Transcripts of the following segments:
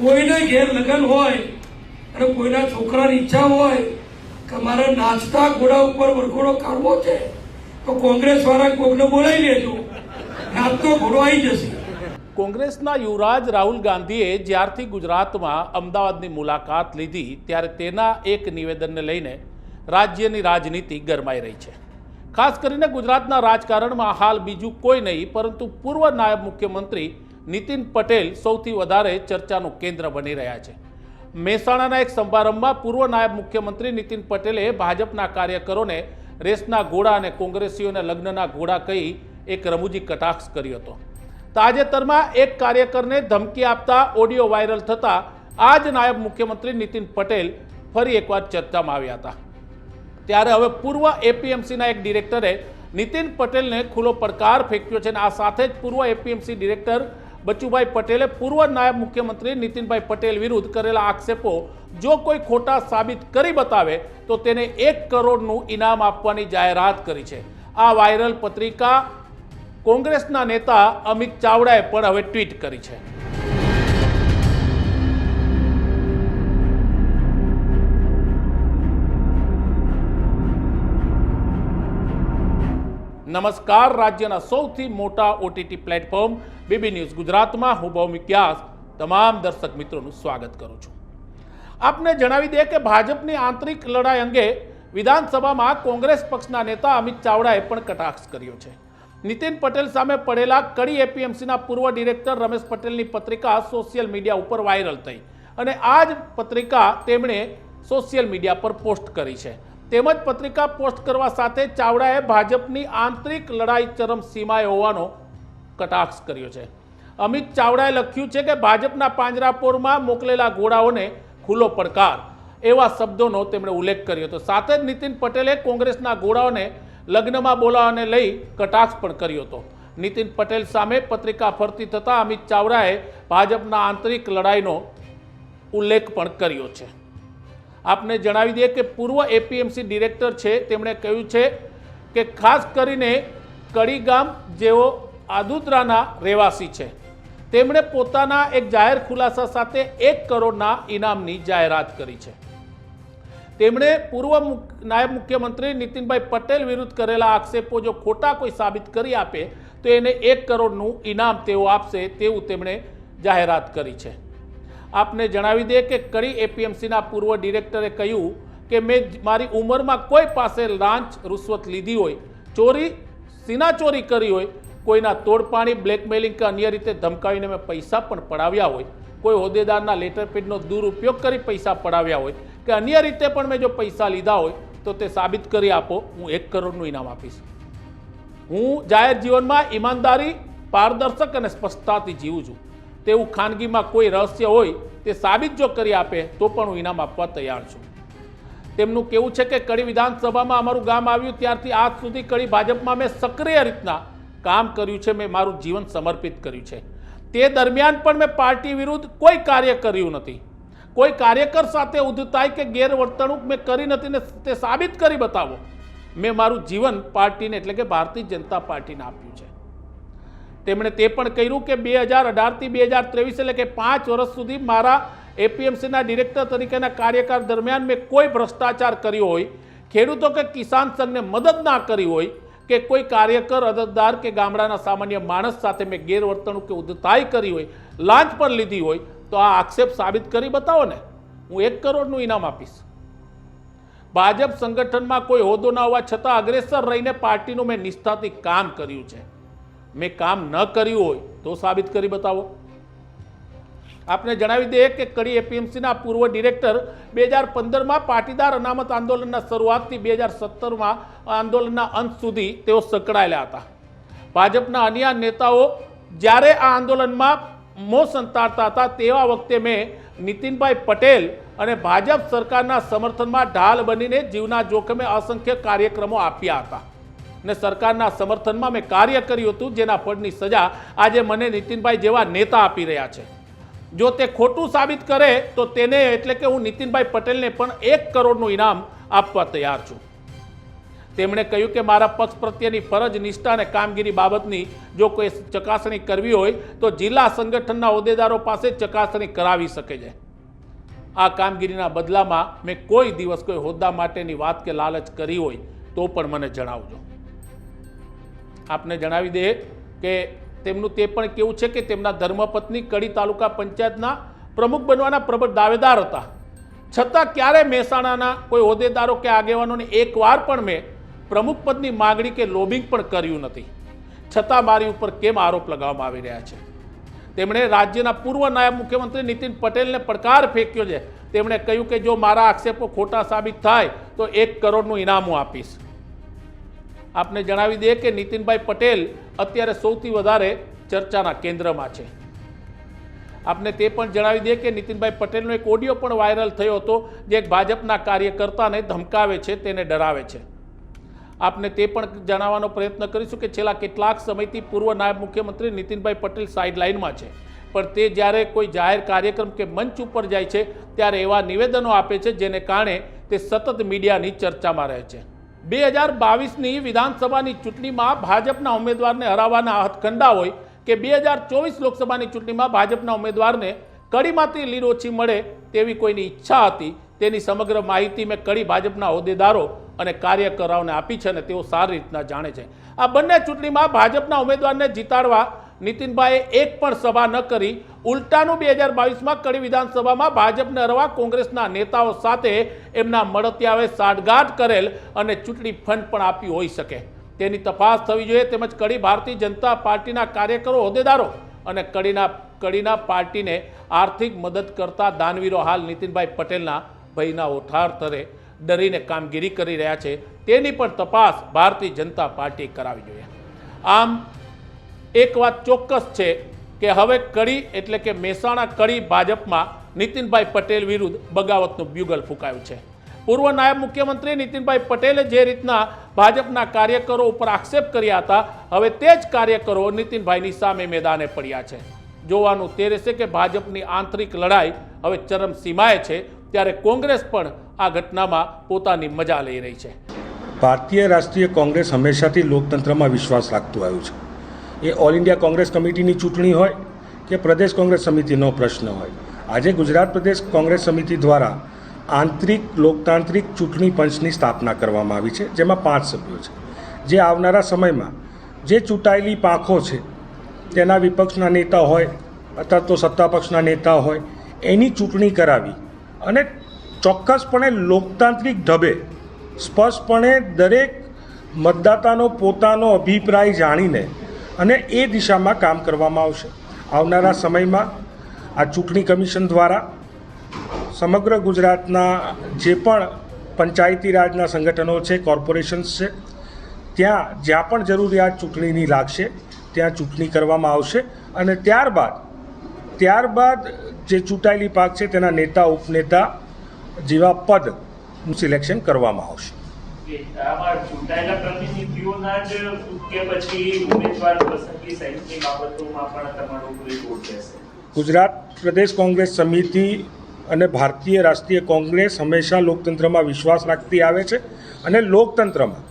કોઈને ઘેર લગ્ન હોય અને કોઈના છોકરાની ઈચ્છા હોય કે મારે નાચતા ઘોડા ઉપર વરઘોડો કાઢવો છે, તો કોંગ્રેસ વાળા કોકને બોલાવી લેજો. નાચતો ઘોડો આવી જશે. કોંગ્રેસના યુવરાજ રાહુલ ગાંધીએ જ્યારથી ગુજરાતમાં અમદાવાદની મુલાકાત લીધી, ત્યારે તેના એક નિવેદનને લઈને રાજ્યની રાજનીતિ ગરમાઈ રહી છે. ખાસ કરીને ગુજરાતના રાજકારણમાં હાલ બીજું કોઈ નહીં, પરંતુ પૂર્વ નાયબ મુખ્યમંત્રી નીતિન પટેલ સૌથી વધારે ચર્ચાનું કેન્દ્ર બની રહ્યા છે. મહેસાણાના એક સમારંભમાં પૂર્વ નાયબ મુખ્યમંત્રી નીતિન પટેલે ભાજપના કાર્યકરોને રેસના ઘોડા અને કોંગ્રેસીઓને લગ્નના ઘોડા કહી એક રમૂજી કટાક્ષ કર્યો હતો. તાજેતરમાં એક કાર્યકરને ધમકી આપતા ઓડિયો વાયરલ થતા આ જ નાયબ મુખ્યમંત્રી નીતિન પટેલ ફરી એકવાર ચર્ચામાં આવ્યા હતા. ત્યારે હવે પૂર્વ એપીએમસીના એક ડિરેક્ટરે નીતિન પટેલને ખુલ્લો પડકાર ફેંક્યો છે અને આ સાથે જ પૂર્વ એપીએમસી ડિરેક્ટર બચુભાઈ પટેલે પૂર્વ નાયબ મુખ્યમંત્રી નીતિનભાઈ પટેલ વિરુદ્ધ કરેલા આક્ષેપો જો કોઈ ખોટા સાબિત કરી બતાવે, તો તેને એક કરોડનું ઇનામ આપવાની જાહેરાત કરી છે. આ વાયરલ પત્રિકા કોંગ્રેસના નેતા અમિત ચાવડાએ પણ હવે ટ્વીટ કરી છે. નમસ્કાર, રાજ્યના સૌથી મોટા ઓટીટી પ્લેટફોર્મ બીબી ન્યૂઝ ગુજરાતમાં હું ભૌમિક વ્યાસ તમામ દર્શક મિત્રોનું સ્વાગત કરું છું. આપને જણાવી દઈએ કે ભાજપની આંતરિક લડાઈ અંગે વિધાનસભામાં કોંગ્રેસ પક્ષના નેતા અમિત ચાવડાએ પણ કટાક્ષ કર્યો છે. નીતિન પટેલ સામે પડેલા કડી એપીએમસીના પૂર્વ ડિરેક્ટર રમેશ પટેલની પત્રિકા સોશિયલ મીડિયા ઉપર વાયરલ થઈ. અને આ જ પત્રિકા તેમણે સોશિયલ મીડિયા પર પોસ્ટ કરી છે. તેમજ પત્રિકા પોસ્ટ કરવા સાથે ચાવડાએ ભાજપની આંતરિક લડાઈ ચરમ સીમાએ હોવાનો કટાક્ષ કર્યો છે. અમિત ચાવડાએ લખ્યું છે કે ભાજપના પાંજરાપોરમાં મોકલેલા ઘોડાઓને ખુલ્લો પડકાર એવા શબ્દોનો તેમણે ઉલ્લેખ કર્યો હતો. સાથે જ નીતિન પટેલે કોંગ્રેસના ઘોડાઓને લગ્નમાં બોલાવાને લઈ કટાક્ષ પણ કર્યો હતો. નીતિન પટેલ સામે પત્રિકા ફરતી થતાં અમિત ચાવડાએ ભાજપના આંતરિક લડાઈનો ઉલ્લેખ પણ કર્યો છે. આપને જણાવી દઈએ કે પૂર્વ એપીએમસી ડિરેક્ટર છે, તેમણે કહ્યું છે કે ખાસ કરીને કડી ગામ જેઓ આદુદ્રાના રહેવાસી છે, તેમણે પોતાના એક જાહેર ખુલાસા સાથે એક કરોડના ઇનામની જાહેરાત કરી છે. તેમણે પૂર્વ નાયબ મુખ્યમંત્રી નીતિનભાઈ પટેલ વિરુદ્ધ કરેલા આક્ષેપો જો ખોટા કોઈ સાબિત કરી આપે, તો એને એક કરોડનું ઇનામ તેઓ આપશે તેવું તેમણે જાહેરાત કરી છે. આપને જણાવી દઈએ કે કડી એપીએમસીના પૂર્વ ડિરેક્ટરે કહ્યું કે મેં મારી ઉંમરમાં કોઈ પાસે લાંચ રૂશ્વત લીધી હોય, ચોરી સીના ચોરી કરી હોય, કોઈના તોડપાણી બ્લેકમેલિંગ કે અન્ય રીતે ધમકાવીને મેં પૈસા પણ પડાવ્યા હોય, કોઈ હોદ્દેદારના લેટરપેડનો દુરુપયોગ કરી પૈસા પડાવ્યા હોય કે અન્ય રીતે પણ મેં જો પૈસા લીધા હોય, તો તે સાબિત કરી આપો, હું એક કરોડનું ઇનામ આપીશ. હું જાહેર જીવનમાં ઈમાનદારી, પારદર્શક અને સ્પષ્ટતાથી જીવું છું. તેવું ખાનગીમાં કોઈ રહસ્ય હોય, તે સાબિત જો કરી આપે, તો પણ હું ઇનામ આપવા તૈયાર છું. તેમનું કેવું છે કે કડી વિધાનસભામાં અમારું ગામ આવ્યું ત્યારથી આજ સુધી કડી ભાજપમાં મેં સક્રિય રીતના કામ કર્યું છે, મેં મારું જીવન સમર્પિત કર્યું છે. તે દરમિયાન પણ મેં પાર્ટી વિરુદ્ધ કોઈ કાર્ય કર્યું નથી. કોઈ કાર્યકર સાથે ઉદ્ધતાઈ કે ગેરવર્તણૂક મેં કરી નથી ને તે સાબિત કરી બતાવો. મેં મારું જીવન પાર્ટીને એટલે કે ભારતીય જનતા પાર્ટીને આપ્યું છે. તેમણે તે પણ કહ્યું કે બે હજાર અઢારથી બે હજાર ત્રેવીસ એટલે કે પાંચ વર્ષ સુધી મારા એપીએમસીના ડિરેક્ટર તરીકેના કાર્યકાળ દરમિયાન મેં કોઈ ભ્રષ્ટાચાર કર્યો હોય, ખેડૂતો કે કિસાન સંઘને મદદ ના કરી હોય, કે કોઈ કાર્યકર, અરજદાર કે ગામડાના સામાન્ય માણસ સાથે મેં ગેરવર્તણૂક કે ઉદ્ધતાઈ કરી હોય, લાંચ પણ લીધી હોય, તો આ આક્ષેપ સાબિત કરી બતાવો ને. હું એક કરોડનું ઇનામ આપીશ. ભાજપ સંગઠનમાં કોઈ હોદ્દો ના હોવા છતાં અગ્રેસર રહીને પાર્ટીનું મેં નિષ્ઠાથી કામ કર્યું છે. મેં કામ ન કર્યું હોય તો સાબિત કરી બતાવો. આપને જણાવી દઈએ કે કડી એપીએમસીના પૂર્વ ડિરેક્ટર બે હજાર પંદરમાં પાટીદાર અનામત આંદોલનના શરૂઆતથી બે હજાર સત્તરમાં આંદોલનના અંત સુધી તેઓ સંકળાયેલા હતા. ભાજપના અન્ય નેતાઓ જ્યારે આ આંદોલનમાં મો સંતાડતા હતા તેવા વખતે મેં નીતિનભાઈ પટેલ અને ભાજપ સરકારના સમર્થનમાં ઢાલ બનીને જીવના જોખમે અસંખ્ય કાર્યક્રમો આપ્યા હતા. ને સરકારના સમર્થનમાં મેં કાર્ય કર્યું હતું, જેના ફળની સજા આજે મને નીતિનભાઈ જેવા નેતા આપી રહ્યા છે. જો તે ખોટું સાબિત કરે, તો તેને એટલે કે હું નીતિનભાઈ પટેલને પણ એક કરોડનું ઇનામ આપવા તૈયાર છું. તેમણે કહ્યું કે મારા પક્ષ પ્રત્યેની ફરજ, નિષ્ઠા અને કામગીરી બાબતની જો કોઈ ચકાસણી કરવી હોય, તો જિલ્લા સંગઠનના હોદ્દેદારો પાસે ચકાસણી કરાવી શકે છે. આ કામગીરીના બદલામાં મેં કોઈ દિવસ કોઈ હોદ્દા માટેની વાત કે લાલચ કરી હોય, તો પણ મને જણાવજો. આપને જણાવી દઈએ કે તેમનું તે પણ કેવું છે કે તેમના ધર્મપત્ની કડી તાલુકા પંચાયતના પ્રમુખ બનવાના પ્રબળ દાવેદાર હતા. છતાં ક્યારે મહેસાણાના કોઈ હોદ્દેદારો કે આગેવાનોને એકવાર પણ મેં પ્રમુખ પદની માગણી કે લોબિંગ પણ કર્યું નથી. છતાં મારી ઉપર કેમ આરોપ લગાવવામાં આવી રહ્યા છે? તેમણે રાજ્યના પૂર્વ નાયબ મુખ્યમંત્રી નીતિન પટેલને પડકાર ફેંક્યો છે. તેમણે કહ્યું કે જો મારા આક્ષેપો ખોટા સાબિત થાય તો એક કરોડનું ઇનામ આપીશ. આપને જણાવી દઈએ કે નીતિનભાઈ પટેલ અત્યારે સૌથી વધારે ચર્ચાના કેન્દ્રમાં છે. આપને તે પણ જણાવી દઈએ કે નીતિનભાઈ પટેલનો એક ઓડિયો પણ વાયરલ થયો હતો, જે એક ભાજપના કાર્યકર્તાને ધમકાવે છે, તેને ડરાવે છે. આપને તે પણ જણાવવાનો પ્રયત્ન કરીશું કે છેલ્લા કેટલાક સમયથી પૂર્વ નાયબ મુખ્યમંત્રી નીતિનભાઈ પટેલ સાઇડલાઇનમાં છે. પણ તે જ્યારે કોઈ જાહેર કાર્યક્રમ કે મંચ ઉપર જાય છે, ત્યારે એવા નિવેદનો આપે છે, જેને કારણે તે સતત મીડિયાની ચર્ચામાં રહે છે. બે હજાર બાવીસની વિધાનસભાની ચૂંટણીમાં ભાજપના ઉમેદવારને હરાવવાના હથકંડા હોય કે બે હજાર ચોવીસ લોકસભાની ચૂંટણીમાં ભાજપના ઉમેદવારને કડીમાંથી લીડ મળે તેવી કોઈની ઈચ્છા હતી, તેની સમગ્ર માહિતી મેં કડી ભાજપના હોદ્દેદારો અને કાર્યકરોને આપી છે અને તેઓ સારી રીતના જાણે છે. આ બંને ચૂંટણીમાં ભાજપના ઉમેદવારને જીતાડવા નીતિનભાઈએ એક પણ સભા ન કરી. ઉલટાનું બે હજાર બાવીસમાં કડી વિધાનસભામાં ભાજપને હરવા કોંગ્રેસના નેતાઓ સાથે એમના મળતિયાવે સાઠગાંઠ કરેલ અને ચૂંટણી ફંડ પણ આપી હોઈ શકે. તેની તપાસ થવી જોઈએ તેમજ કડી ભારતીય જનતા પાર્ટીના કાર્યકરો હોદ્દેદારો અને કડીના કડીના પાર્ટીને આર્થિક મદદ કરતા દાનવીરો હાલ નીતિનભાઈ પટેલના ભયના ઓઠાર તરે ડરીને કામગીરી કરી રહ્યા છે. તેની પણ તપાસ ભારતીય જનતા પાર્ટીએ કરાવી જોઈએ. આમ એક વાત ચોક્કસ છે કે હવે કડી એટલે કે મહેસાણા કડી ભાજપમાં નીતિનભાઈ પટેલ વિરુદ્ધ બગાવતનું બ્યુગલ ફૂંકાયું છે. પૂર્વ નાયબ મુખ્યમંત્રી નીતિનભાઈ પટેલે જે રીતના ભાજપના કાર્યકરો ઉપર આક્ષેપ કર્યા હતા, હવે તે જ કાર્યકરો નીતિનભાઈની સામે મેદાને પડ્યા છે. જોવાનું તે રહેશે કે ભાજપની આંતરિક લડાઈ હવે ચરમસીમાએ છે, ત્યારે કોંગ્રેસ પણ આ ઘટનામાં પોતાની મજા લઈ રહી છે. ભારતીય રાષ્ટ્રીય કોંગ્રેસ હંમેશાથી લોકતંત્રમાં વિશ્વાસ રાખતું આવ્યું છે. એ ઓલ ઇન્ડિયા કોંગ્રેસ કમિટીની ચૂંટણી હોય કે પ્રદેશ કોંગ્રેસ સમિતિનો પ્રશ્ન હોય. આજે ગુજરાત પ્રદેશ કોંગ્રેસ સમિતિ દ્વારા આંતરિક લોકતાંત્રિક ચૂંટણી પંચની સ્થાપના કરવામાં આવી છે, જેમાં પાંચ સભ્યો છે. જે આવનારા સમયમાં જે ચૂંટાયેલી પાંખો છે, તેના વિપક્ષના નેતા હોય અથવા તો સત્તાપક્ષના નેતા હોય, એની ચૂંટણી કરાવી અને ચોક્કસપણે લોકતાંત્રિક ઢબે સ્પષ્ટપણે દરેક મતદાતાનો પોતાનો અભિપ્રાય જાણીને અને એ દિશામાં કામ કરવામાં આવશે. આવનારા સમયમાં આ ચૂંટણી કમિશન દ્વારા સમગ્ર ગુજરાતના જે પણ પંચાયતી રાજના સંગઠનો છે, કોર્પોરેશન્સ છે, ત્યાં જ્યાં પણ જરૂરિયાત ચૂંટણીની લાગશે, ત્યાં ચૂંટણી કરવામાં આવશે અને ત્યારબાદ ત્યારબાદ જે ચૂંટાયેલી પાક છે તેના નેતા, ઉપનેતા જેવા પદનું સિલેક્શન કરવામાં આવશે. ગુજરાત પ્રદેશ કોંગ્રેસ સમિતિ અને ભારતીય રાષ્ટ્રીય કોંગ્રેસ હંમેશા લોકતંત્રમાં વિશ્વાસ રાખતી આવે છે અને લોકતંત્રમાં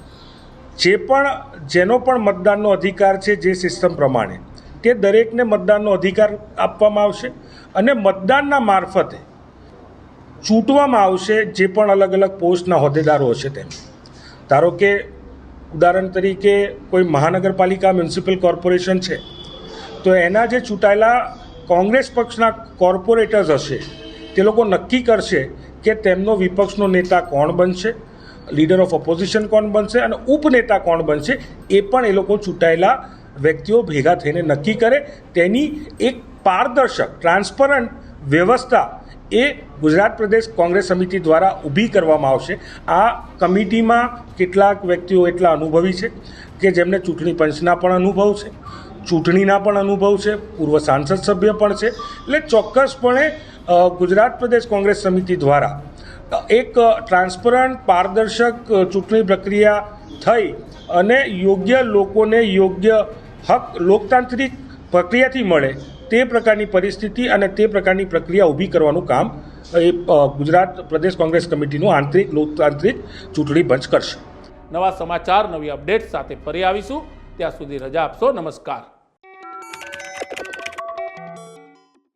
જે પણ, જેનો પણ મતદાનનો અધિકાર છે જે સિસ્ટમ પ્રમાણે તે દરેકને મતદાનનો અધિકાર આપવામાં આવશે અને મતદાનના મારફતે ચૂંટવામાં આવશે જે પણ અલગ અલગ પોસ્ટના હોદ્દેદારો હશે તેમ ધારો કે ઉદાહરણ તરીકે કોઈ મહાનગરપાલિકા મ્યુનિસિપલ કોર્પોરેશન છે, તો એના જે ચૂંટાયેલા કોંગ્રેસ પક્ષના કોર્પોરેટર્સ હશે, તે લોકો નક્કી કરશે કે તેમનો વિપક્ષનો નેતા કોણ બનશે, લીડર ઓફ ઓપોઝિશન કોણ બનશે અને ઉપનેતા કોણ બનશે, એ પણ એ લોકો ચૂંટાયેલા વ્યક્તિઓ ભેગા થઈને નક્કી કરે. તેની એક પારદર્શક, ટ્રાન્સપરન્ટ વ્યવસ્થા એ ગુજરાત પ્રદેશ કોંગ્રેસ સમિતિ દ્વારા ઊભી કરવામાં આવશે. આ કમિટીમાં કેટલાક વ્યક્તિઓ એટલા અનુભવી છે કે જેમને ચૂંટણી પંચના પણ અનુભવ છે, ચૂંટણીના પણ અનુભવ છે, પૂર્વ સાંસદ સભ્ય પણ છે. એટલે ચોક્કસપણે ગુજરાત પ્રદેશ કોંગ્રેસ સમિતિ દ્વારા એક ટ્રાન્સપરન્ટ, પારદર્શક ચૂંટણી પ્રક્રિયા થઈ અને યોગ્ય લોકોને યોગ્ય હક, લોકતાંત્રિક પ્રક્રિયાથી મળે તે પ્રકારની પરિસ્થિતિ અને તે પ્રકારની પ્રક્રિયા ઊભી કરવાનું કામ એ ગુજરાત પ્રદેશ કોંગ્રેસ કમિટીનું આંતરિક લોકતાંત્રિક ચૂંટણી પંચ કરશે. નવા સમાચાર, નવી અપડેટ સાથે ફરી આવીશું. ત્યાં સુધી રજા આપશો. નમસ્કાર.